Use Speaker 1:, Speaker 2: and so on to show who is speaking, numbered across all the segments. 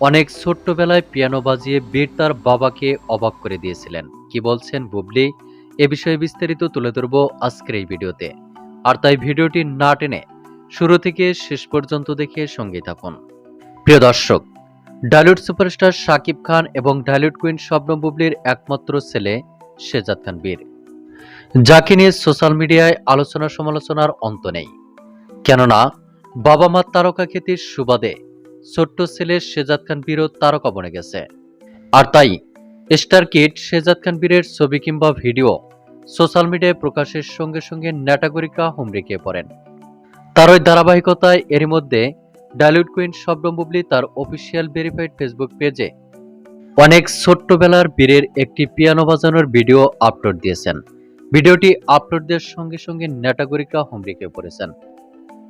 Speaker 1: অনেক ছোট্টবেলায় পিয়ানো বাজিয়ে বীর তার বাবাকে অবাক করে দিয়েছিলেন। কি বলছেন বুবলি? এ বিষয়ে বিস্তারিত তুলে ধরব আজকের এই ভিডিওতে। আর তাই ভিডিওটি না টেনে শুরু থেকে শেষ পর্যন্ত দেখে সঙ্গে থাকুন। প্রিয় দর্শক, ডালিউড সুপারস্টার শাকিব খান এবং ডালিউড কুইন শবনম বুবলির একমাত্র ছেলে শেজাদ খান বীর। যাকে নিয়ে সোশ্যাল মিডিয়ায় আলোচনা সমালোচনার অন্ত নেই। কেননা বাবা মা তারকা খ্যাতির সুবাদে ছোট্ট ছেলে শেজাদ খান বীরও তারকা বনে গেছে। আর তাই, স্টার কিড শেজাদ খান বীরের ছবি কিংবা ভিডিও সোশ্যাল মিডিয়ায় প্রকাশের সঙ্গে সঙ্গে ন্যাটাগরিকরা হুমড়িকে পড়েন। তার ওই ধারাবাহিকতায় এরই মধ্যে ডালিউড কুইন শবনম বুবলি তার অফিসিয়াল ভেরিফাইড ফেসবুক পেজে অনেক ছোট্টবেলার বীরের একটি পিয়ানো বাজানোর ভিডিও আপলোড দিয়েছেন। ভিডিওটি আপলোড দেওয়ার সঙ্গে সঙ্গে নেটাগরিকরা হুমড়িকে পড়েছেন।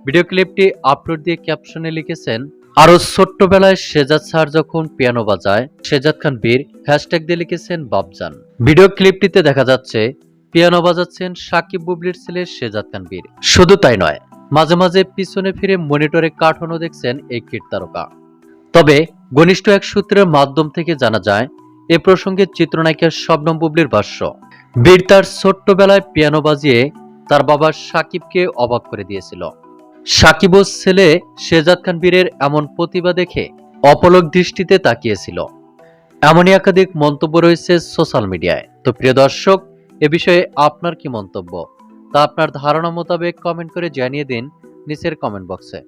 Speaker 1: ভিডিও ক্লিপটি আপলোড দিয়ে ক্যাপশনে লিখেছেন আরও ছোট্টবেলায় শেজাদ স্যার যখন পিয়ানো বাজায় শেজাদ খান বীর হ্যাশট্যাগ দিয়ে লিখেছেন বাবজান ভিডিও ক্লিপটিতে দেখা যাচ্ছে, পিয়ানো বাজাচ্ছেন সাকিব বুবলির ছেলে শেজাদ খান বীর। শুধু তাই নয়, মাঝে মাঝে পিছনে ফিরে মনিটরে কাঠানো দেখছেন এই কীট তারকা। তবে ঘনিষ্ঠ এক সূত্রের মাধ্যম থেকে জানা যায়, এ প্রসঙ্গে চিত্রনায়িকা শবনম বুবলির ভাষ্য, বীর তার ছোট্টবেলায় পিয়ানো বাজিয়ে তার বাবা সাকিবকে অবাক করে দিয়েছিল। সাকিব ছেলে শেজাদ খান বীরের এমন প্রতিভা দেখে অপলক দৃষ্টিতে তাকিয়েছিল। এমনই একাধিক মন্তব্য রয়েছে সোশ্যাল মিডিয়ায়। তো প্রিয় দর্শক, এ বিষয়ে আপনার কি মন্তব্য? তা আপনার ধারণা মোতাবেক কমেন্ট করে জানিয়ে দিন নিচের কমেন্ট বক্সে।